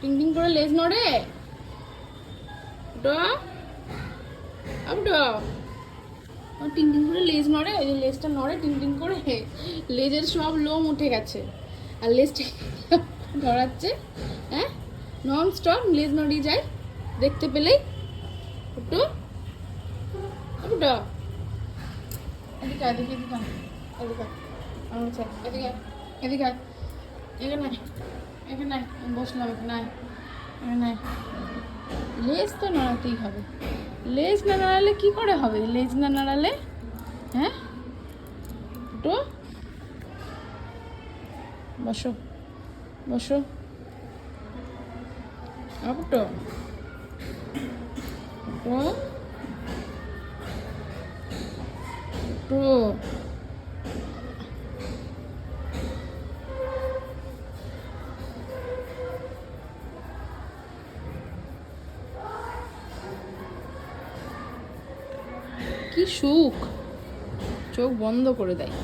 টিং টিং করে লেজ নড়ে? টিং টিং করে লেজ নড়ে, ওই লেজটা নড়ে, টিং টিং করে লেজের সব লোম উঠে গেছে। আর লেজটা নড়াচ্ছে হ্যাঁ? নন স্টপ লেজ নড়িয়ে যায়, দেখতে পেলেই। একটু এদিকে এদিকে এদিকে এদিকে এদিকে এদিকে। এখানে এখানে বসলাম এখানে এখানে। লেজ তো নাড়াতেই হবে। লেজ না নাড়ালে কি করে হবে? লেজ না নাড়ালে হ্যাঁ? তো বসো বসো। আপটো তো তো কি সুখ? চোখ বন্ধ করে দেয়।